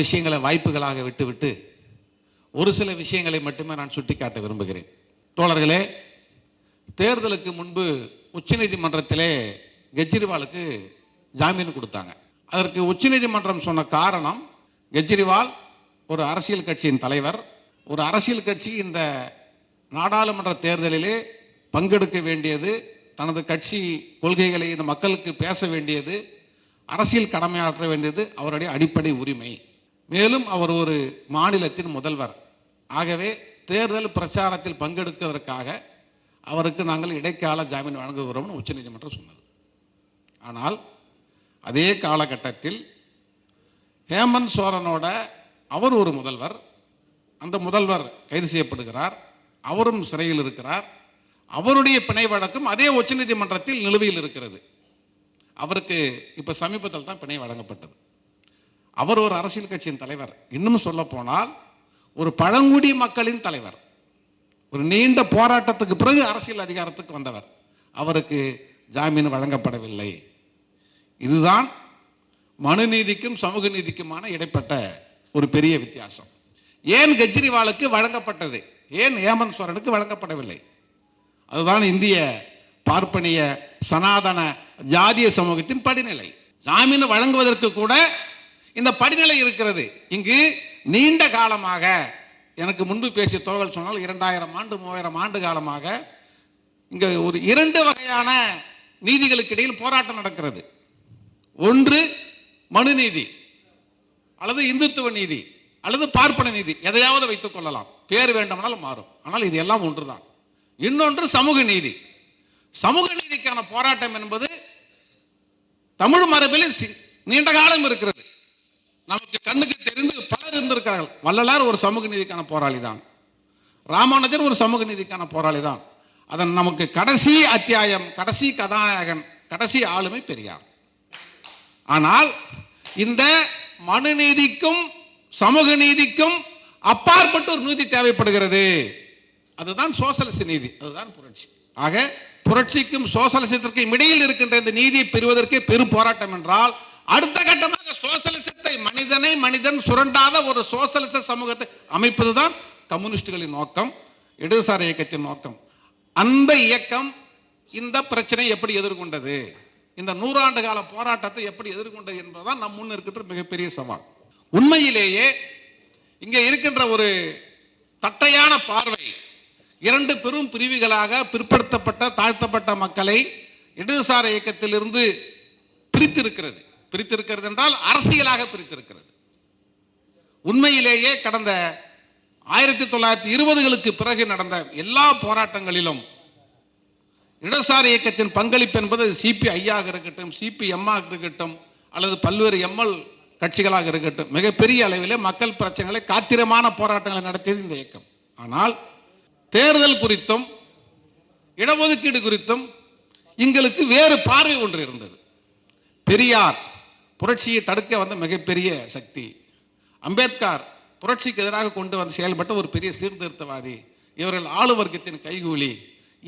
விஷயங்களை வாய்ப்புகளாக விட்டுவிட்டு ஒரு சில விஷயங்களை மட்டுமே நான் சுட்டிக்காட்ட விரும்புகிறேன். தோழர்களே தேர்தலுக்கு முன்பு உச்சநீதிமன்றத்திலே கெஜ்ரிவாலுக்கு ஜாமீன் கொடுத்தாங்க. அதற்கு உச்சநீதிமன்றம் சொன்ன காரணம் கெஜ்ரிவால் ஒரு அரசியல் கட்சியின் தலைவர். ஒரு அரசியல் கட்சி இந்த நாடாளுமன்ற தேர்தலிலே பங்கெடுக்க வேண்டியது தனது கட்சி கொள்கைகளை இந்த மக்களுக்கு பேச வேண்டியது அரசியல் கடமையாற்ற வேண்டியது அவருடைய அடிப்படை உரிமை. மேலும் அவர் ஒரு மாநிலத்தின் முதல்வர். ஆகவே தேர்தல் பிரச்சாரத்தில் பங்கெடுப்பதற்காக அவருக்கு நாங்கள் இடைக்கால ஜாமீன் வழங்குகிறோம்னு உச்சநீதிமன்றம் சொன்னது. ஆனால் அதே காலகட்டத்தில் ஹேமந்த் சோரனோட அவர் ஒரு முதல்வர். அந்த முதல்வர் கைது செய்யப்படுகிறார். அவரும் சிறையில் இருக்கிறார். அவருடைய பிணை வழக்கும் அதே உச்சநீதிமன்றத்தில் நிலுவையில் இருக்கிறது. அவருக்கு இப்போ சமீபத்தில் தான் பிணை வழங்கப்பட்டது. அவர் ஒரு அரசியல் கட்சியின் தலைவர். இன்னும் சொல்ல போனால் ஒரு பழங்குடி மக்களின் தலைவர். ஒரு நீண்ட போராட்டத்துக்கு பிறகு அரசியல் அதிகாரத்துக்கு வந்தவர். அவருக்கு ஜாமீன் வழங்கப்படவில்லை. இதுதான் மனு நீதிக்கும் சமூக நீதிக்குமான இடைப்பட்ட ஒரு பெரிய வித்தியாசம். ஏன் கெஜ்ரிவாலுக்கு வழங்கப்பட்டது? ஏன் ஹேமந்த் சோரனுக்கு வழங்கப்படவில்லை? அதுதான் இந்திய பார்ப்பனிய சனாதன ஜாதிய சமூகத்தின் படிநிலை. ஜாமீன் வழங்குவதற்கு கூட இந்த படிநிலை இருக்கிறது. இங்கு நீண்ட காலமாக எனக்கு முன்பு பேசிய தோழர்கள் சொன்னால் இரண்டாயிரம் ஆண்டு மூவாயிரம் ஆண்டு காலமாக இங்க ஒரு இரண்டு வகையான நீதிகளுக்கு இடையில் போராட்டம் நடக்கிறது. ஒன்று மனு நீதி அல்லது இந்துத்துவ நீதி அல்லது பார்ப்பன நீதி எதையாவது வைத்துக் கொள்ளலாம். பேர் வேண்டுமானாலும் மாறும். ஆனால் இது எல்லாம் ஒன்றுதான். இன்னொன்று சமூக நீதி. சமூக நீதிக்கான போராட்டம் என்பது தமிழ் மரபில் நீண்ட காலம் இருக்கிறது நமக்கு கண்ணுக்கு தெரிந்து பலர் இருந்திருக்கிறார்கள். வள்ளலார் ஒரு சமூக நீதிக்கான போராளி தான். ராமானுஜர் ஒரு சமூக நீதிக்கான போராளி தான். அதன் நமக்கு கடைசி அத்தியாயம் கடைசி கதாநாயகன் கடைசி ஆளுமை பெரியார். ஆனால் இந்த மனு நீதிக்கும் சமூக நீதிக்கும் அப்பாற்பட்டு ஒரு நீதி தேவைப்படுகிறது. அதுதான் சோசலிச நீதி அதுதான் புரட்சி. ஆக புரட்சிக்கும் சோசலிசத்திற்கும் இடையில் இருக்கின்ற இந்த நீதியை பெறுவதற்கே பெரும் போராட்டம் என்றால் அடுத்த கட்டமாக சமூகத்தை மனிதனை மனிதன் சுரண்டாத ஒரு சோசலிச சமூகத்தை அமைப்பதுதான் கம்யூனிஸ்டுகளின் நோக்கம் இடதுசாரி இயக்கத்தின் நோக்கம். அந்த இயக்கம் இந்த பிரச்சனை எப்படி எதிர்கொண்டது? இந்த நூறாண்டு கால போராட்டத்தை எப்படி எதிர்கொண்டது என்பதுதான் நம் முன் இருக்கின்ற மிகப்பெரிய சவால். உண்மையிலேயே இங்கே இருக்கின்ற ஒரு தட்டையான பார்வை இரண்டு பெரும் பிரிவுகளாக பிற்படுத்தப்பட்ட தாழ்த்தப்பட்ட மக்களை இடதுசார இயக்கத்திலிருந்து பிரித்திருக்கிறது. பிரித்திருக்கிறது என்றால் அரசியலாக பிரித்திருக்கிறது. உண்மையிலேயே கடந்த ஆயிரத்தி தொள்ளாயிரத்தி இருபதுகளுக்கு பிறகு நடந்த எல்லா போராட்டங்களிலும் இடதுசாரி இயக்கத்தின் பங்களிப்பு என்பது சிபி ஐயாக இருக்கட்டும் சிபி எம்மாக இருக்கட்டும் அல்லது பல்வேறு எம்எல் கட்சிகளாக இருக்கட்டும் மிகப்பெரிய அளவிலே மக்கள் பிரச்சனைகளை காத்திரமான போராட்டங்களை நடத்தியது இந்த இயக்கம். ஆனால் தேர்தல் குறித்தும் இடஒதுக்கீடு குறித்தும் எங்களுக்கு வேறு பார்வை ஒன்று இருந்தது. பெரியார் புரட்சியை தடுக்க வந்த மிகப்பெரிய சக்தி. அம்பேத்கர் புரட்சிக்கு எதிராக கொண்டு வந்து செயல்பட்ட ஒரு பெரிய சீர்திருத்தவாதி. இவர்கள் ஆளு வர்க்கத்தின் கைகூலி.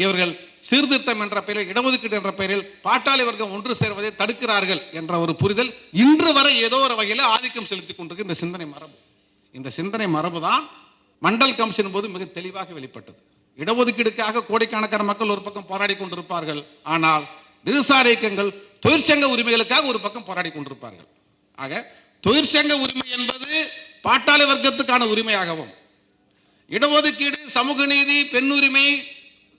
இவர்கள் சீர்திருத்தம் என்ற பெயரில் இடஒதுக்கீடு என்ற பெயரில் பாட்டாளி வர்க்கம் ஒன்று சேர்வதை தடுக்கிறார்கள் என்ற ஒரு புரிதல் இன்று வரை ஏதோ ஒரு வகையில் ஆதிக்கம் செலுத்திக் கொண்டிருக்கு. இந்த சிந்தனை மரபு. இந்த சிந்தனை மரபு தான் மண்டல் கமிஷன் போது மிக தெளிவாக வெளிப்பட்டது. இடஒதுக்கீடுக்காக கோடிக்கணக்கான மக்கள் ஒரு பக்கம் போராடி கொண்டிருப்பார்கள். ஆனால் நிதிசார இயக்கங்கள் தொழிற்சங்க உரிமைகளுக்காக ஒரு பக்கம் போராடி கொண்டிருப்பார்கள். ஆக தொழிற்சங்க உரிமை என்பது பாட்டாளி வர்க்கத்துக்கான உரிமையாகவும் இடஒதுக்கீடு சமூக நீதி பெண் உரிமை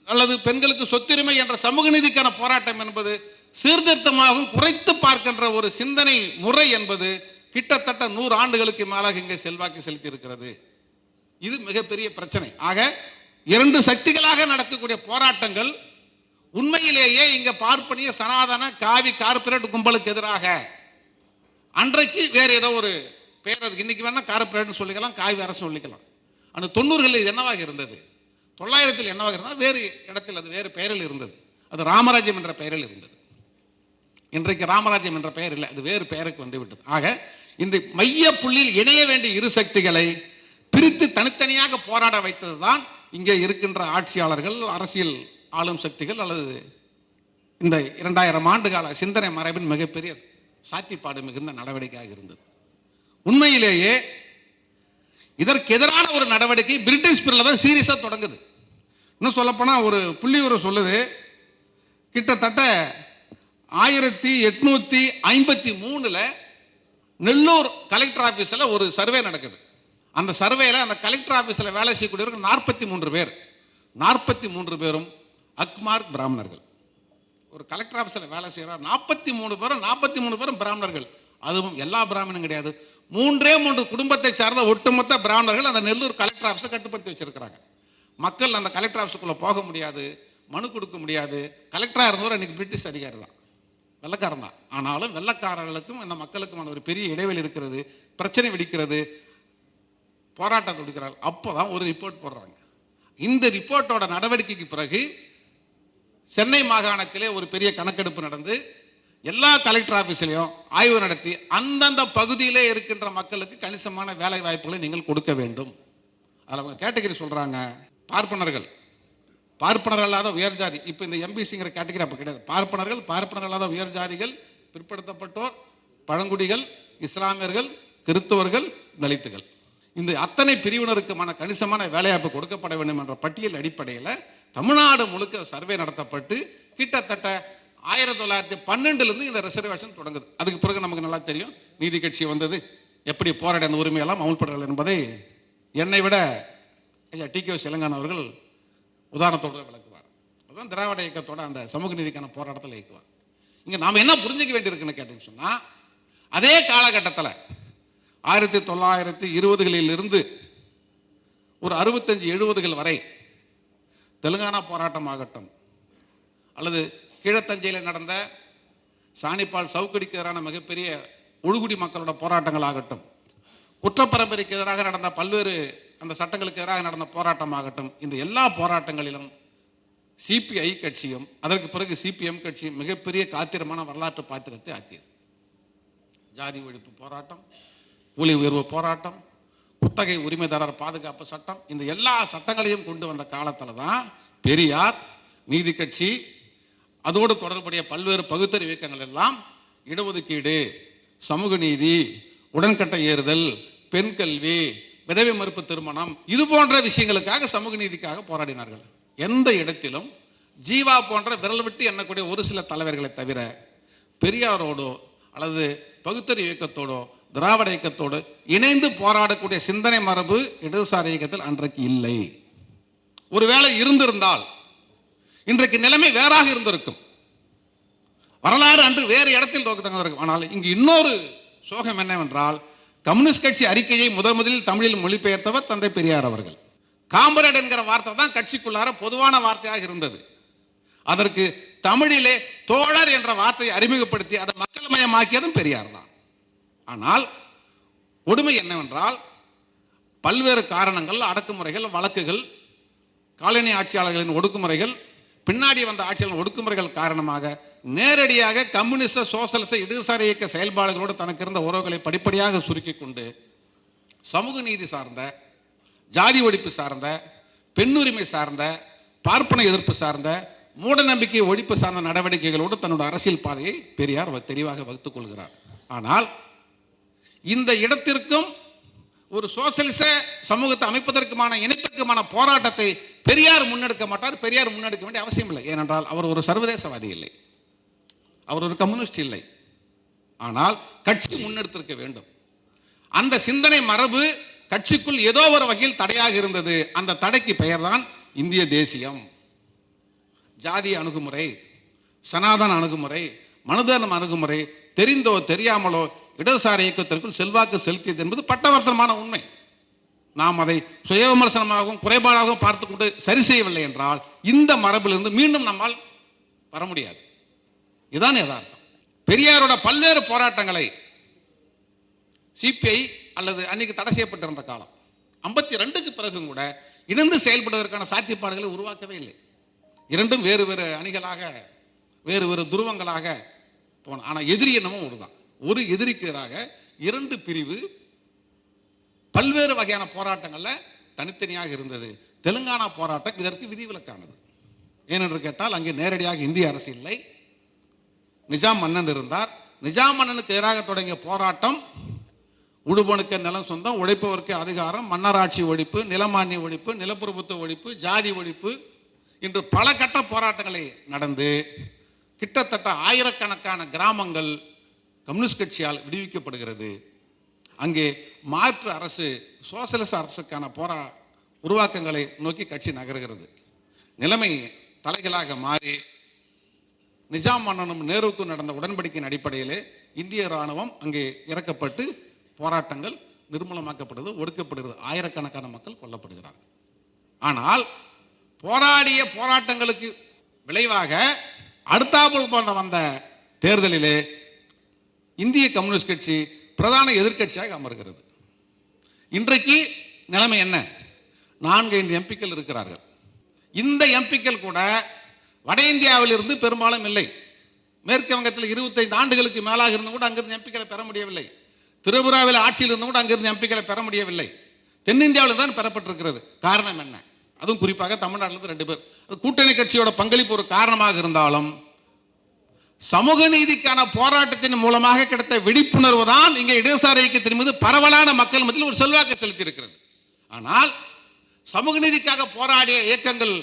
அல்லது பெண்களுக்கு சொத்துரிமை என்ற சமூக நீதிக்கான போராட்டம் என்பது சீர்திருத்தமாகவும் குறைத்து பார்க்கின்ற ஒரு சிந்தனை முறை என்பது கிட்டத்தட்ட நூறு ஆண்டுகளுக்கு மேலாக இங்கே செல்வாக்கு செலுத்தி இருக்கிறது இது மிகப்பெரிய பிரச்சனை. ஆக இரண்டு சக்திகளாக நடக்கக்கூடிய போராட்டங்கள் உண்மையிலேயே இங்க பார்ப்பனிய சனாதன காவி கார்ப்பரேட் கும்பலுக்கு எதிராக அன்றைக்கு வேற ஏதோ ஒரு பேர் அதுக்கு இன்னைக்கு வேணா கார்ப்பரேட்னு சொல்லிக்கலாம் காவி அரசு சொல்லிக்கலாம். அந்த தொண்ணூறுகளில் இது என்னவாக இருந்தது? தொள்ளாயிரத்தில் என்னவாக இருந்தால் வேறு இடத்தில் அது வேறு பெயரில் இருந்தது. அது ராமராஜ்யம் என்ற பெயரில் இருந்தது. இன்றைக்கு ராமராஜ்யம் என்ற பெயர் இல்லை அது வேறு பெயருக்கு வந்துவிட்டது. ஆக இந்த மைய புள்ளியில் இணைய வேண்டிய இரு சக்திகளை பிரித்து தனித்தனியாக போராட வைத்ததுதான் இங்கே இருக்கின்ற ஆட்சியாளர்கள் அரசியல் ஆளும் சக்திகள் அல்லது இந்த இரண்டாயிரம் ஆண்டு கால சிந்தனை மரபின் மிகப்பெரிய சாத்திப்பாடு மிகுந்த நடவடிக்கையாக இருந்தது. உண்மையிலேயே இதற்கு எதிரான ஒரு நடவடிக்கை பிரிட்டிஷ் பிரிவில் தான் சீரியஸாக தொடங்குது. இன்னும் சொல்லப்போனால் ஒரு புள்ளி ஒரு சொல்லுது. கிட்டத்தட்ட ஆயிரத்தி எட்நூற்றி ஐம்பத்தி மூணில் நெல்லூர் கலெக்டர் ஆஃபீஸில் ஒரு சர்வே நடக்குது. அந்த சர்வேல அந்த கலெக்டர் ஆஃபீஸில் வேலை செய்யக்கூடியவர்கள் நாற்பத்தி மூன்று பேர். நாற்பத்தி மூன்று பேரும் அக்மார்க் பிராமணர்கள். ஒரு கலெக்டர் ஆஃபீஸில் வேலை செய்கிறார் நாற்பத்தி மூணு பேரும் நாற்பத்தி மூணு பேரும் பிராமணர்கள். அதுவும் எல்லா பிராமணனும் கிடையாது. மூன்றே மூன்று குடும்பத்தை சார்ந்த ஒட்டுமொத்த பிராமணர்கள் அந்த நெல்லூர் கலெக்டர் ஆஃபீஸை கட்டுப்படுத்தி வச்சிருக்கிறாங்க. மக்கள் அந்த கலெக்டர் ஆஃபீஸுக்குள்ளே போக முடியாது மனு கொடுக்க முடியாது. கலெக்டராக இருந்தவர் அன்றைக்கி பிரிட்டிஷ் அதிகாரி தான். வெள்ளக்காரன் தான். ஆனாலும் வெள்ளக்காரர்களுக்கும் இந்த மக்களுக்குமான ஒரு பெரிய இடைவெளி இருக்கிறது பிரச்சனை வெடிக்கிறது போராட்டம் கொடுக்கிறார்கள் அப்போ தான் ஒரு ரிப்போர்ட் போடுறாங்க. இந்த ரிப்போர்ட்டோட நடவடிக்கைக்கு பிறகு சென்னை மாகாணத்திலே ஒரு பெரிய கணக்கெடுப்பு நடந்து எல்லா கலெக்டர் ஆஃபீஸ்லையும் ஆய்வு நடத்தி அந்தந்த பகுதியிலே இருக்கின்ற மக்களுக்கு கணிசமான வேலை வாய்ப்புகளை நீங்கள் கொடுக்க வேண்டும். அதில் அவங்க கேட்டகரி சொல்கிறாங்க பார்ப்பனர்கள். பார்ப்பனர் அல்லாத உயர் ஜாதி. இப்போ இந்த எம்பிசிங்கிற கேட்டகரி அப்போ கிடையாது. பார்ப்பனர்கள் பார்ப்பனர் அல்லாத உயர் ஜாதிகள் பிற்படுத்தப்பட்டோர் பழங்குடிகள் இஸ்லாமியர்கள் கிறிஸ்தவர்கள் தலித்துகள். இந்த அத்தனை பிரிவினருக்குமான கணிசமான வேலைவாய்ப்பு கொடுக்கப்பட வேண்டும் என்ற பட்டியல் அடிப்படையில் தமிழ்நாடு முழுக்க சர்வே நடத்தப்பட்டு கிட்டத்தட்ட ஆயிரத்தி தொள்ளாயிரத்தி பன்னெண்டுலேருந்து இந்த ரிசர்வேஷன் தொடங்குது. அதுக்கு பிறகு நமக்கு நல்லா தெரியும் நீதி கட்சி வந்தது எப்படி போராடி அந்த உரிமையெல்லாம் அமல்படுறது என்பதை என்னை விட ஐயா டி கே சிலங்கான் அவர்கள் உதாரணத்தோடு விளக்குவார். அதுதான் திராவிட இயக்கத்தோட அந்த சமூக நீதிக்கான போராட்டத்தில் இயக்குவார். இங்கே நாம் என்ன புரிஞ்சிக்க வேண்டியிருக்குன்னு கேட்டீங்கன்னு சொன்னால் அதே காலகட்டத்தில் ஆயிரத்தி தொள்ளாயிரத்தி இருபதுகளில் இருந்து ஒரு அறுபத்தஞ்சு எழுபதுகள் வரை தெலுங்கானா போராட்டம் ஆகட்டும் அல்லது கீழத்தஞ்சையில் நடந்த சாணிப்பால் சவுக்கடிக்கு எதிரான மிகப்பெரிய உழுகுடி மக்களோட போராட்டங்கள் ஆகட்டும் குற்றப்பரம்பரைக்கு எதிராக நடந்த பல்வேறு அந்த சட்டங்களுக்கு எதிராக நடந்த போராட்டம் ஆகட்டும் இந்த எல்லா போராட்டங்களிலும் சிபிஐ கட்சியும் அதற்கு பிறகு சிபிஎம் கட்சியும் மிகப்பெரிய காத்திரமான வரலாற்று பாத்திரத்தை ஆற்றியது. ஜாதி ஒழிப்பு போராட்டம் கூலி உயர்வு போராட்டம் குத்தகை உரிமைதாரர் பாதுகாப்பு சட்டம். இந்த எல்லா சட்டங்களையும் கொண்டு வந்த காலத்தில் தான் பெரியார் நீதி கட்சி அதோடு தொடர்புடைய பல்வேறு பகுத்தறிவு இயக்கங்கள் எல்லாம் இடஒதுக்கீடு சமூக நீதி உடன்கட்டை ஏறுதல் பெண் கல்வி விதவை மறுப்பு திருமணம் இது போன்ற விஷயங்களுக்காக சமூக நீதிக்காக போராடினார்கள். எந்த இடத்திலும் ஜீவா போன்ற விரல் விட்டு எண்ணக்கூடிய ஒரு சில தலைவர்களை தவிர பெரியாரோடோ அல்லது பகுத்தறி இயக்கத்தோடோ திராவிட இயக்கத்தோடு இணைந்து போராடக்கூடிய சிந்தனை மரபு இடதுசாரி இயக்கத்தில் அன்றைக்கு இல்லை. ஒருவேளை இருந்திருந்தால் இன்றைக்கு நிலைமை வேறாக இருந்திருக்கும். வரலாறு அன்று வேறு இடத்தில் இருக்கும். ஆனால் இங்கு இன்னொரு சோகம் என்னவென்றால் கம்யூனிஸ்ட் கட்சி அறிக்கையை முதன் முதலில் தமிழில் மொழிபெயர்த்தவர் தந்தை பெரியார் அவர்கள். காம்பரேட் என்கிற வார்த்தை தான் கட்சிக்குள்ளார பொதுவான வார்த்தையாக இருந்தது. அதற்கு தமிழிலே தோழர் என்ற வார்த்தையை அறிமுகப்படுத்தி அதை மக்கள் மயமாக்கியதும் பெரியார் தான். ஆனால் கொடுமை என்னவென்றால் பல்வேறு காரணங்கள் அடக்குமுறைகள் வழக்குகள் காலனி ஆட்சியாளர்களின் ஒடுக்குமுறைகள் பின்னாடி வந்த ஆட்சியாளர்கள் ஒடுக்குமுறைகள் காரணமாக நேரடியாக கம்யூனிஸ்ட சோசலிச இடதுசாரி இயக்க செயல்பாடுகளோடு தனக்கு இருந்த உறவுகளை படிப்படியாக சுருக்கிக் கொண்டு சமூக நீதி சார்ந்த ஜாதி ஒழிப்பு சார்ந்த பெண்ணுரிமை சார்ந்த பார்ப்பன எதிர்ப்பு சார்ந்த மூட நம்பிக்கை ஒழிப்பு சார்ந்த நடவடிக்கைகளோடு தன்னோட அரசியல் பாதையை பெரியார் தெளிவாக வகுத்துக் கொள்கிறார். ஆனால் இந்த இடத்திற்கும் ஒரு சோசியலிச சமூகத்தை அமைப்பதற்குமான இணைப்பிற்குமான போராட்டத்தை பெரியார் முன்னெடுக்க மாட்டார். பெரியார் முன்னெடுக்க வேண்டிய அவசியம் இல்லை. ஏனென்றால் அவர் ஒரு சர்வதேசவாதி இல்லை. அவர் ஒரு கம்யூனிஸ்ட் இல்லை. ஆனால் கட்சி முன்னெடுத்திருக்க வேண்டும். அந்த சிந்தனை மரபு கட்சிக்குள் ஏதோ ஒரு வகையில் தடையாக இருந்தது. அந்த தடைக்கு பெயர்தான் இந்திய தேசியம். ஜாதிய அணுகுமுறை சனாதன அணுகுமுறை மனுதர்ம அணுகுமுறை தெரிந்தோ தெரியாமலோ இடதுசாரி இயக்கத்திற்குள் செல்வாக்கு செலுத்தியது என்பது பட்டவர்த்தனமான உண்மை. நாம் அதை சுய விமர்சனமாகவும் குறைபாடாகவும் பார்த்து கொண்டு சரி செய்யவில்லை என்றால் இந்த மரபிலிருந்து மீண்டும் நம்மால் வர முடியாது. இதுதான் யதார்த்தம். பெரியாரோட பல்வேறு போராட்டங்களை சிபிஐ அல்லது அன்னைக்கு தடை செய்யப்பட்டிருந்த காலம் ஐம்பத்தி ரெண்டுக்கு பிறகும் கூட இணைந்து செயல்படுவதற்கான சாத்தியப்பாடுகளை உருவாக்கவே இல்லை. இரண்டும் வேறு வேறு அணிகளாக வேறு வேறு துருவங்களாக போன ஆனால் எதிரி என்னமோ ஒருதான். ஒரு எதிரிக்கு எதிராக இரண்டு பிரிவு பல்வேறு வகையான போராட்டங்களில் தனித்தனியாக இருந்தது. தெலுங்கானா போராட்டம் இதற்கு விதிவிலக்கானது. ஏனென்று கேட்டால் அங்கே நேரடியாக இந்திய அரசு இல்லை. நிஜாம் மன்னன் இருந்தார். நிஜாம் மன்னனுக்கு எதிராக தொடங்கிய போராட்டம் உடுபனுக்கு நிலம் சொந்தம் உழைப்பவருக்கு அதிகாரம் மன்னராட்சி ஒழிப்பு நிலமானிய ஒழிப்பு நிலப்பிரபுத்துவ ஒழிப்பு ஜாதி ஒழிப்பு இன்று பல கட்ட போராட்டங்களை நடந்து கிட்டத்தட்ட ஆயிரக்கணக்கான கிராமங்கள் கம்யூனிஸ்ட் கட்சியால் விடுவிக்கப்படுகிறது. அங்கே மாற்று அரசு சோசலிச அரசுக்கான போரா உருவாக்கங்களை நோக்கி கட்சி நகருகிறது. நிலைமை தலைகளாக மாறி நிஜாம் மன்னனும் நேருக்கும் நடந்த உடன்படிக்கையின் அடிப்படையிலே இந்திய ராணுவம் அங்கே இறக்கப்பட்டு போராட்டங்கள் நிர்மூலமாக்கப்படுது ஒடுக்கப்படுகிறது. ஆயிரக்கணக்கான மக்கள் கொல்லப்படுகிறார்கள். ஆனால் போராடிய போராட்டங்களுக்கு விளைவாக அடுத்தாப்புல் போன்ற வந்த தேர்தலிலே இந்திய கம்யூனிஸ்ட் கட்சி பிரதான எதிர்க்கட்சியாக அமர்கிறது. இன்றைக்கு நிலைமை என்ன? நான்கு ஐந்து எம்பிக்கள் இருக்கிறார்கள். இந்த எம்பிக்கள் கூட வட இந்தியாவில் இருந்து பெரும்பாலும் இல்லை. மேற்கு வங்கத்தில் இருபத்தைந்து ஆண்டுகளுக்கு மேலாக இருந்து கூட அங்கிருந்து எம்பிக்களை பெற முடியவில்லை. திரிபுராவில் ஆட்சியில் இருந்து கூட அங்கிருந்து எம்பிக்களை பெற முடியவில்லை. தென்னிந்தியாவில் தான் பெறப்பட்டிருக்கிறது. காரணம் என்ன? அதுவும் குறிப்பாக தமிழ்நாட்டிலிருந்து ரெண்டு பேர். அது கூட்டணி கட்சியோட பங்களிப்பு ஒரு காரணமாக இருந்தாலும் சமூக நீதிக்கான போராட்டத்தின் மூலமாக கிடைத்த விழிப்புணர்வு தான் இங்கே இடதுசாரி இயக்கத்தின் மீது பரவலான மக்கள் மத்தியில் ஒரு செல்வாக்கு செலுத்தி இருக்கிறது ஆனால் சமூக நீதிக்காக போராடிய இயக்கங்கள்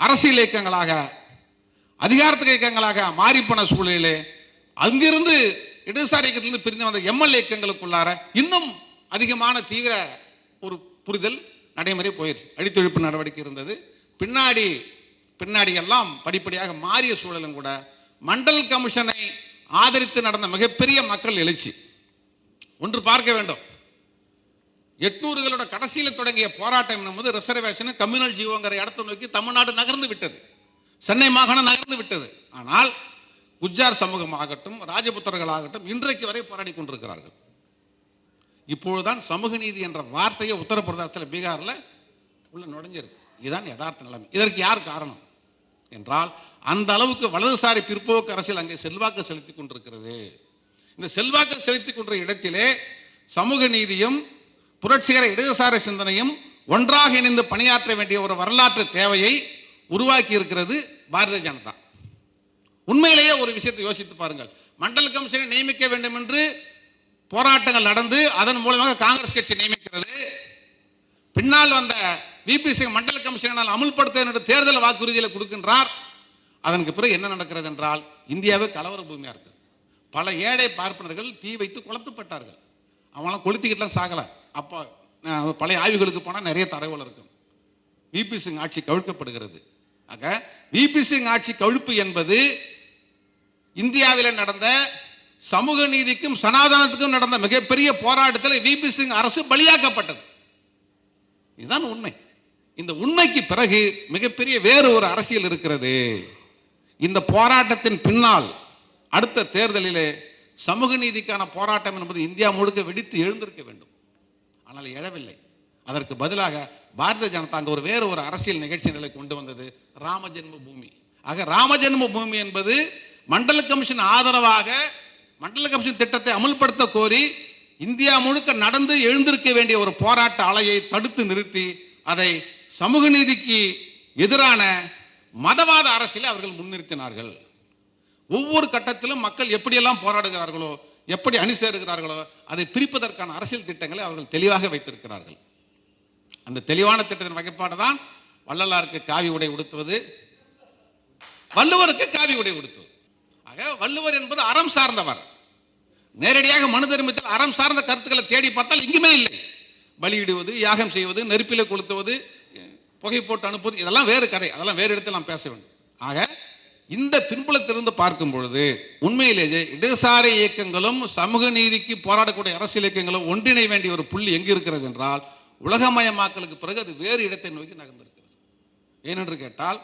அரசியல் இயக்கங்களாக அதிகாரத்துக்கு இயக்கங்களாக மாறிப்போன சூழலிலே அங்கிருந்து இடதுசாரி இயக்கத்திலிருந்து பிரிந்து வந்த எம்எல்ஏ இயக்கங்களுக்குள்ளார இன்னும் அதிகமான தீவிர ஒரு புரிதல் நடைமுறை போயிடுச்சு அடித்தொழிப்பு நடவடிக்கை இருந்தது. பின்னாடி பின்னாடி எல்லாம் படிப்படியாக மாறிய சூழலும் கூட மண்டல் கமிஷனை ஆதரித்து நடந்த மிகப்பெரிய மக்கள் எழுச்சி. ஒன்று பார்க்க வேண்டும். எட்நூறுகளோட கடைசியில் தொடங்கிய போராட்டம் என்பது ரிசர்வேஷன் கம்யூனல் ஜீவோங்கிற இடத்தை நோக்கி தமிழ்நாடு நகர்ந்து விட்டது. சென்னை மாகாணம் நகர்ந்து விட்டது. ஆனால் குஜார் சமூகமாகட்டும் ராஜபுத்திரர்களாகட்டும் இன்றைக்கு வரை போராடி கொண்டிருக்கிறார்கள். இப்பொழுதுதான் சமூக நீதி என்ற வார்த்தையை உத்தரப்பிரதேசத்தில் பீகாரில் உள்ள நுழைஞ்சிருக்கு. இதுதான் யதார்த்த நிலைமை. இதற்கு யார் காரணம்? என்றால் அந்த அளவுக்கு வலதுசாரி பிற்போக்கு அரசியல் அங்கே செல்வாக்கு செலுத்தி கொண்டிருக்கிறது. இந்த செல்வாக்கு செலுத்தி கொண்ட இடத்திலே சமூக நீதியும் புரட்சிகர இடதுசாரி சிந்தனையும் ஒன்றாக இணைந்து பணியாற்ற வேண்டிய ஒரு வரலாற்று தேவையை உருவாக்கி இருக்கிறது பாரதிய ஜனதா. உண்மையிலேயே ஒரு விஷயத்தை யோசித்து பாருங்கள். மண்டல கமிஷனை நியமிக்க வேண்டும் என்று போராட்டங்கள் நடந்து அதன் மூலமாக காங்கிரஸ் கட்சி நியமிக்கிறது. பின்னால் வந்த விபி சிங் மண்டல கமிஷனால் அமுல்படுத்த தேர்தல் வாக்குறுதியில் கொடுக்கின்றார். அதற்கு பிறகு என்ன நடக்கிறது என்றால் இந்தியாவே கலவர பூமியாக இருக்குது பல ஏழை பார்ப்பனர்கள் தீ வைத்து கொளுத்தப்பட்டார்கள். அவங்களாம் கொளுத்திக்கிட்டுலாம் சாகலை. அப்போ பழைய ஆய்வுகளுக்கு போனால் நிறைய தரவுகள் இருக்கும் விபி சிங் ஆட்சி கவிழ்க்கப்படுகிறது. ஆக விபி சிங் ஆட்சி கவிழ்ப்பு என்பது இந்தியாவில் நடந்த சமூக நீதிக்கும் சனாதனத்துக்கும் நடந்த மிகப்பெரிய போராட்டத்தில் விபி சிங் அரசு பலியாக்கப்பட்டது. இதுதான் உண்மை. இந்த உண்மைக்கு பிறகு மிகப்பெரிய வேறு ஒரு அரசியல் இருக்கிறது. இந்த போராட்டத்தின் பின்னால் அடுத்த தேர்தலிலே சமூக நீதிக்கான போராட்டம் என்பது இந்தியா முழுக்க வெடித்து எழுந்திருக்க வேண்டும். ஆனால் எழவில்லை. அதற்கு பதிலாக பாரதிய ஜனதா அங்கே ஒரு வேறு ஒரு அரசியல் நிகழ்ச்சி நிலை கொண்டு வந்தது ராம ஜென்ம பூமி ஆக ராமஜென்ம பூமி என்பது மண்டல கமிஷன் ஆதரவாக மண்டல கமிஷன் திட்டத்தை அமுல்படுத்த கோரி இந்தியா முழுக்க நடந்து எழுந்திருக்க வேண்டிய ஒரு போராட்ட அலையை தடுத்து நிறுத்தி அதை சமூக நீதிக்கு எதிரான மதவாத அரசியலை அவர்கள் முன்னிறுத்தினார்கள். ஒவ்வொரு கட்டத்திலும் மக்கள் எப்படியெல்லாம் போராடுகிறார்களோ எப்படி அணி சேருகிறார்களோ அதை பிரிப்பதற்கான அரசியல் திட்டங்களை அவர்கள் தெளிவாக வைத்திருக்கிறார்கள். அந்த தெளிவான திட்டத்தின் வகைப்பாடு தான் வள்ளலாருக்கு காவி உடை உடுத்துவது வள்ளுவருக்கு காவி உடை உடுத்துவது. ஆக வள்ளுவர் என்பது அறம் சார்ந்தவர். நேரடியாக மனு தர்மத்தில் அறம் சார்ந்த கருத்துக்களை தேடி பார்த்தால் இங்குமே இல்லை. பலியிடுவது யாகம் செய்வது நெருப்பிலே கொளுத்துவது புகை போட்டு அனுப்புவது இதெல்லாம் வேறு கதை. அதெல்லாம் வேறு இடத்தில் நாம் பேச வேண்டும். ஆக இந்த பின்புலத்திலிருந்து பார்க்கும் பொழுது உண்மையிலேயே இடதுசாரி இயக்கங்களும் சமூக நீதிக்கு போராடக்கூடிய அரசியல் இயக்கங்களும் ஒன்றிணை வேண்டிய ஒரு புள்ளி எங்கு இருக்கிறது என்றால் உலகமயமாக்கலுக்கு பிறகு அது வேறு இடத்தை நோக்கி நகர்ந்திருக்கிறது. ஏனென்று கேட்டால்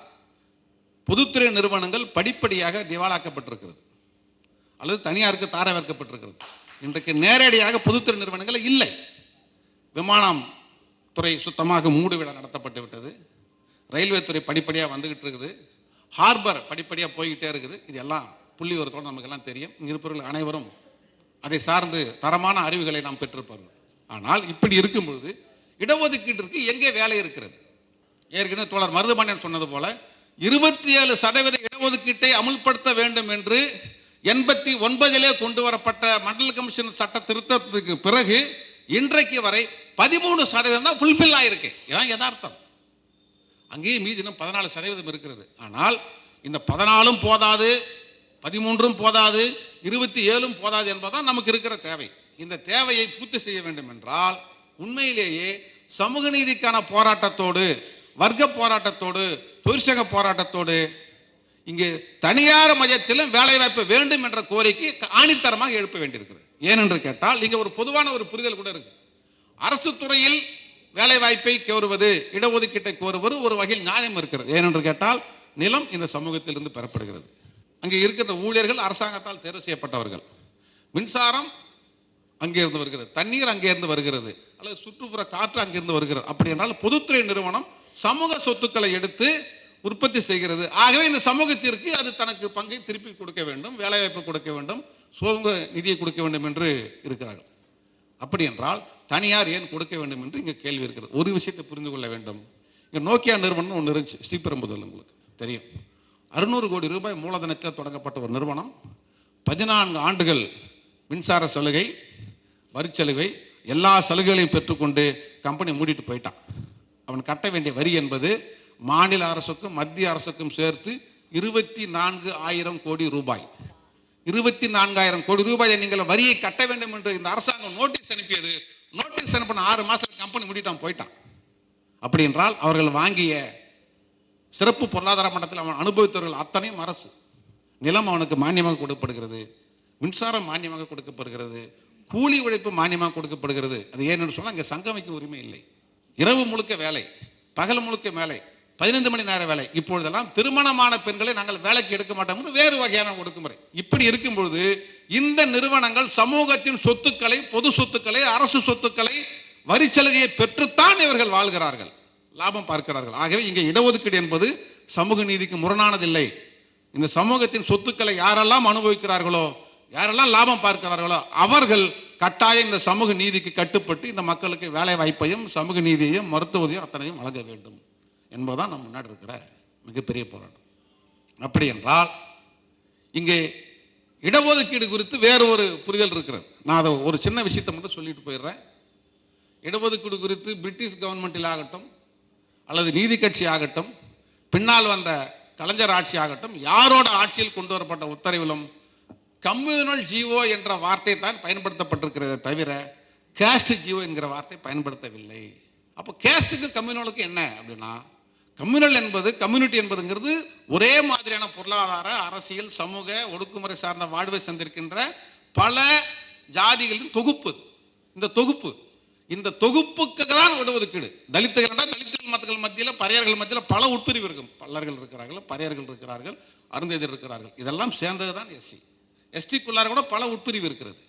பொதுத்துறை நிறுவனங்கள் படிப்படியாக திவாலாக்கப்பட்டிருக்கிறது. அல்லது தனியாருக்கு தாரவேற்கப்பட்டிருக்கிறது இன்றைக்கு நேரடியாக பொதுத்துறை நிறுவனங்கள் இல்லை. விமானம் துறை சுத்தமாக மூடு விழா நடத்தப்பட்டு விட்டது. ரயில்வே துறை படிப்படியாக வந்துகிட்டு இருக்குது. ஹார்பர் படிப்படியாக போய்கிட்டே இருக்குது. இது எல்லாம் புள்ளி விவரத்தோடு நமக்கு எல்லாம் தெரியும். இங்க இருப்பவர்கள் அனைவரும் அதை சார்ந்து தரமான அறிவுகளை நாம் பெற்றிருப்பார்கள் ஆனால் இப்படி இருக்கும் பொழுது இடஒதுக்கீட்டிற்கு எங்கே வேலை இருக்கிறது? ஏற்கனவே தோழர் மருதுபாண்டியன் சொன்னது போல இருபத்தி ஏழு சதவீத இடஒதுக்கீட்டை அமுல்படுத்த வேண்டும் என்று எண்பத்தி ஒன்பதிலே கொண்டு வரப்பட்ட மண்டல் கமிஷன் சட்ட திருத்தத்துக்கு பிறகு இன்றைக்கு வரை பதிமூணு சதவீதம் தான் ஃபுல்ஃபில் ஆயிருக்கு. இதான் யதார்த்தம். அங்கேயும் மீதி இன்னும் பதினாலு சதவீதம் இருக்கிறது ஆனால் இந்த பதினாலும் போதாது பதிமூன்றும் போதாது இருபத்தி ஏழும் போதாது என்பதுதான் நமக்கு இருக்கிற தேவை. இந்த தேவையை பூர்த்தி செய்ய வேண்டும் என்றால் உண்மையிலேயே சமூக நீதிக்கான போராட்டத்தோடு வர்க்க போராட்டத்தோடு தொழிற்சங்க போராட்டத்தோடு இங்கு தனியார் மையத்திலும் வேலைவாய்ப்பு வேண்டும் என்ற கோரிக்கை ஆணித்தரமாக எழுப்ப வேண்டியிருக்கிறது. ஏனென்று கேட்டால் இங்கே ஒரு பொதுவான ஒரு புரிதல் கூட இருக்குது. அரசு துறையில் வேலை வாய்ப்பை கோருவது இடஒதுக்கீட்டை கோருவது ஒரு வகையில் நியாயம் இருக்கிறது. ஏனென்று கேட்டால் நிலம் இந்த சமூகத்திலிருந்து பெறப்படுகிறது. அங்கே இருக்கிற ஊழியர்கள் அரசாங்கத்தால் தேர்வு செய்யப்பட்டவர்கள். மின்சாரம் அங்கிருந்து வருகிறது. தண்ணீர் அங்கிருந்து வருகிறது. அல்லது சுற்றுப்புற காற்று அங்கிருந்து வருகிறது. அப்படி என்றால் பொதுத்துறை நிறுவனம் சமூக சொத்துக்களை எடுத்து உற்பத்தி செய்கிறது. ஆகவே இந்த சமூகத்திற்கு அது தனக்கு பங்கை திருப்பி கொடுக்க வேண்டும் வேலைவாய்ப்பு கொடுக்க வேண்டும் சமூக நிதியை கொடுக்க வேண்டும் என்று இருக்கிறார்கள். அப்படி என்றால் தனியார் ஏன் கொடுக்க வேண்டும் என்று இங்கே கேள்வி இருக்கிறது. ஒரு விஷயத்தை புரிந்து கொள்ள வேண்டும். இங்கே நோக்கியா நிறுவனம் ஒன்று இருந்துச்சு ஸ்ரீபெரும்புதல் உங்களுக்கு தெரியும். அறுநூறு கோடி ரூபாய் மூலதனத்தில் தொடங்கப்பட்ட ஒரு நிறுவனம். பதினான்கு ஆண்டுகள் மின்சார சலுகை வரிச்சலுகை எல்லா சலுகைகளையும் பெற்றுக்கொண்டு கம்பெனி மூடிட்டு போயிட்டான். அவன் கட்ட வேண்டிய வரி என்பது மாநில அரசுக்கும் மத்திய அரசுக்கும் சேர்த்து இருபத்தி நான்கு ஆயிரம் கோடி ரூபாய். இருபத்தி நான்காயிரம் கோடி ரூபாயை நீங்கள் வரியை கட்ட வேண்டும் என்று இந்த அரசாங்கம் நோட்டீஸ் அனுப்பியது. நோட்டீஸ் அனுப்பின ஆறு மாதத்துக்கு கம்பெனி முடிட்டான் போயிட்டான். அப்படி என்றால் அவர்கள் வாங்கிய சிறப்பு பொருளாதார மட்டத்தில் அவன் அனுபவித்தவர்கள் அத்தனையும் அரசு. நிலம் அவனுக்கு மானியமாக கொடுக்கப்படுகிறது. மின்சாரம் மானியமாக கொடுக்கப்படுகிறது. கூலி உழைப்பு மானியமாக கொடுக்கப்படுகிறது. அது ஏன்னு சொன்னால் அங்கே சங்கமிக்க உரிமை இல்லை. இரவு முழுக்க வேலை பகல் முழுக்க வேலை. பதினைந்து மணி நேர வேலை. இப்பொழுதெல்லாம் திருமணமான பெண்களை நாங்கள் வேலைக்கு எடுக்க மாட்டோம். வேறு வகையான ஒடுக்குமுறை. இப்படி இருக்கும்பொழுது இந்த நிறுவனங்கள் சமூகத்தின் சொத்துக்களை பொது சொத்துக்களை அரசு சொத்துக்களை வரிச்சலுகையை பெற்றுத்தான் இவர்கள் வாழ்கிறார்கள். லாபம் பார்க்கிறார்கள். ஆகவே இங்கே இடஒதுக்கீடு என்பது சமூக நீதிக்கு முரணானதில்லை. இந்த சமூகத்தின் சொத்துக்களை யாரெல்லாம் அனுபவிக்கிறார்களோ யாரெல்லாம் லாபம் பார்க்கிறார்களோ அவர்கள் கட்டாயம் இந்த சமூக நீதிக்கு கட்டுப்பட்டு இந்த மக்களுக்கு வேலை வாய்ப்பையும் சமூக நீதியையும் மருத்துவதையும் அத்தனையும் வழங்க வேண்டும். என்பதுதான் நம்ம முன்னாடி இருக்கிற மிகப்பெரிய போராட்டம். அப்படி என்றால் இங்கே இடஒதுக்கீடு குறித்து வேறு ஒரு புரிதல் இருக்கிறது. நான் அதை ஒரு சின்ன விஷயத்தை மட்டும் சொல்லிட்டு போயிடுறேன். இடஒதுக்கீடு குறித்து பிரிட்டிஷ் கவர்மெண்டில் ஆகட்டும் அல்லது நீதி கட்சி ஆகட்டும் பின்னால் வந்த கலைஞர் ஆட்சி ஆகட்டும் யாரோட ஆட்சியில் கொண்டு வரப்பட்ட உத்தரவிலும் கம்யூனல் ஜிஓ என்ற வார்த்தை தான் பயன்படுத்தப்பட்டிருக்கிறத தவிர கேஸ்ட் ஜிஓ என்கிற வார்த்தை பயன்படுத்தவில்லை. அப்போ கேஸ்ட்டுக்கு கம்யூனலுக்கு என்ன அப்படின்னா கம்யூனல் என்பது கம்யூனிட்டி என்பதுங்கிறது ஒரே மாதிரியான பொருளாதார அரசியல் சமூக ஒடுக்குமுறை சார்ந்த வாழ்வை சந்திருக்கின்ற பல ஜாதிகளின் தொகுப்பு. இந்த தொகுப்பு. இந்த தொகுப்புக்கு தான் இடஒதுக்கீடு தலித்துகள் தலித்துகள் மக்கள் மத்தியில் பறையர்கள் மத்தியில் பல உட்பிரிவு இருக்கும். பல்லர்கள் இருக்கிறார்கள் பறையர்கள் இருக்கிறார்கள் அருந்ததியர் இருக்கிறார்கள். இதெல்லாம் சேர்ந்தது தான் எஸ்சி. எஸ்டிக்குள்ளார கூட பல உட்பிரிவு இருக்கிறது.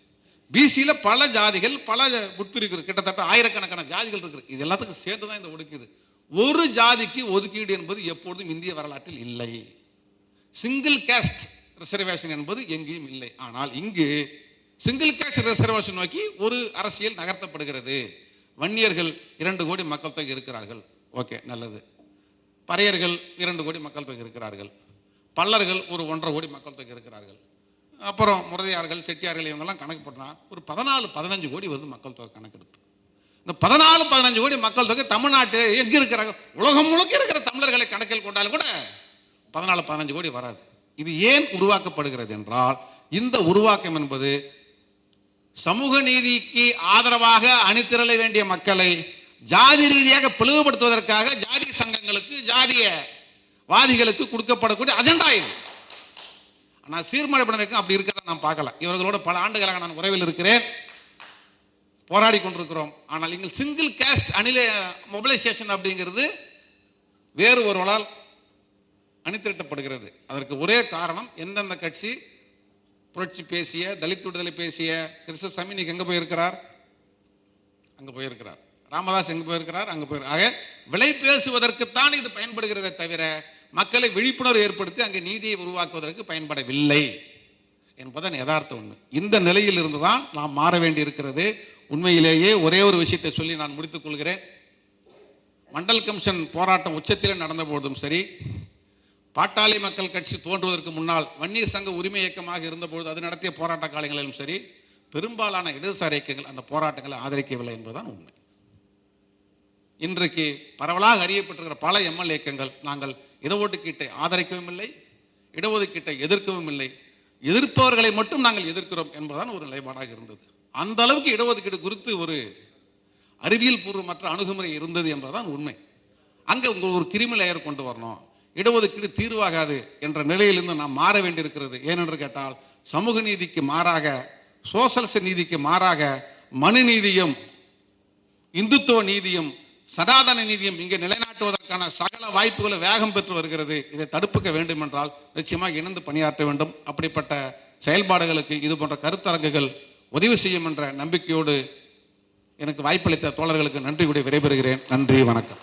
பிசியில் பல ஜாதிகள் பல உட்பிரிவு கிட்டத்தட்ட ஆயிரக்கணக்கான ஜாதிகள் இருக்குது. இது எல்லாத்துக்கும் சேர்ந்து தான் இந்த ஒடுக்குது. ஒரு ஜாதிக்கு ஒதுக்கீடு என்பது எப்பொழுதும் இந்திய வரலாற்றில் இல்லை. சிங்கிள் கேஸ்ட் ரிசர்வேஷன் என்பது எங்கேயும் இல்லை. ஆனால் இங்கு சிங்கிள் கேஸ்ட் ரிசர்வேஷன் நோக்கி ஒரு அரசியல் நகர்த்தப்படுகிறது. வன்னியர்கள் இரண்டு கோடி மக்கள் தொகை இருக்கிறார்கள். ஓகே நல்லது. பறையர்கள் இரண்டு கோடி மக்கள் தொகை இருக்கிறார்கள். பல்லர்கள் ஒரு ஒன்றரை கோடி மக்கள் தொகை இருக்கிறார்கள். அப்புறம் முரதையார்கள் செட்டியார்கள் இவங்கெல்லாம் கணக்கு போட்டால் ஒரு பதினாலு பதினஞ்சு கோடி வருது மக்கள் தொகை கணக்கெடுப்பு. இந்த பதினாலு பதினஞ்சு கோடி மக்கள் தொகை தமிழ்நாட்டில் எங்க இருக்கிறாங்க? உலகம் முழுக்க இருக்கிற தமிழர்களை கணக்கில் கொண்டாலும் கூட பதினாலு பதினஞ்சு கோடி வராது. இது ஏன் உருவாக்கப்படுகிறது என்றால் இந்த உருவாக்கம் என்பது சமூக நீதிக்கு ஆதரவாக அணிதிரள வேண்டிய மக்களை ஜாதி ரீதியாக பிளவுபடுத்துவதற்காக ஜாதி சங்கங்களுக்கு ஜாதிய வாதிகளுக்கு கொடுக்கப்படக்கூடிய அஜெண்டா இது. ஆனால் சீர்மறைப்படனுக்கும் அப்படி இருக்கிறத நான் பார்க்கல. இவர்களோட பல ஆண்டுகளாக நான் உறவில் இருக்கிறேன். போராடி கொண்டிருக்கிறோம். ஆனால் எங்கள் சிங்கிள் கேஸ்ட் அணில மொபிலைசேஷன் அப்படிங்கிறது வேறு ஒருவரால் அணிதிரட்டப்படுகிறது. அதற்கு ஒரே காரணம் எந்தெந்த கட்சி புரட்சி பேசிய தலித் விடுதலை பேசிய கிறிஸ்து இன்னைக்கு எங்கே போயிருக்கிறார்? அங்கே போயிருக்கிறார். ராமதாஸ் எங்கே போயிருக்கிறார்? அங்கே போயிரு. ஆக விலை பேசுவதற்குத்தான் இது பயன்படுகிறதே தவிர மக்களை விழிப்புணர்வு ஏற்படுத்தி அங்கே நீதியை உருவாக்குவதற்கு பயன்படவில்லை என்பதன் யதார்த்த உண்மை. இந்த நிலையில் இருந்துதான் நாம் மாற வேண்டி இருக்கிறது உண்மையிலேயே ஒரே ஒரு விஷயத்தை சொல்லி நான் முடித்துக் கொள்கிறேன். மண்டல் கமிஷன் போராட்டம் உச்சத்தில் நடந்த போதும் சரி பாட்டாளி மக்கள் கட்சி தோன்றுவதற்கு முன்னால் வன்னியர் சங்க உரிமை இயக்கமாக இருந்தபோது அது நடத்திய போராட்ட காலங்களிலும் சரி பெரும்பாலான இடதுசாரி இயக்கங்கள் அந்த போராட்டங்களை ஆதரிக்கவில்லை என்பதுதான் உண்மை. இன்றைக்கு பரவலாக அறியப்பட்டிருக்கிற பல எம்எல்ஏ இயக்கங்கள் நாங்கள் இடஒதுக்கீட்டை ஆதரிக்கவும் இல்லை இடஒதுக்கீட்டை எதிர்க்கவும் இல்லை எதிர்ப்பவர்களை மட்டும் நாங்கள் எதிர்க்கிறோம் என்பதுதான் ஒரு நிலைப்பாடாக இருந்தது. அந்த அளவுக்கு இடஒதுக்கீடு குறித்து ஒரு அறிவியல் பூர்வமற்ற அணுகுமுறை இருந்தது என்பதுதான் உண்மை. அங்கே உங்கள் ஒரு கிரிமி லேயர் கொண்டு வரணும். இடஒதுக்கீடு தீர்வாகாது என்ற நிலையிலிருந்து நாம் மாற வேண்டியிருக்கிறது. ஏனென்று கேட்டால் சமூக நீதிக்கு மாறாக சோசலிச நீதிக்கு மாறாக மனு நீதியும் இந்துத்துவ நீதியும் சனாதன நீதியும் இங்கே நிலைநாட்டுவதற்கான சகல வாய்ப்புகளை வேகம் பெற்று வருகிறது. இதை தடுப்புக்க வேண்டும் என்றால் நிச்சயமாக இணைந்து பணியாற்ற வேண்டும். அப்படிப்பட்ட செயல்பாடுகளுக்கு இது போன்ற கருத்தரங்குகள் உதவி செய்யும் என்ற நம்பிக்கையோடு எனக்கு வாய்ப்பளித்த தோழர்களுக்கு நன்றி கூட விடைபெறுகிறேன். நன்றி வணக்கம்.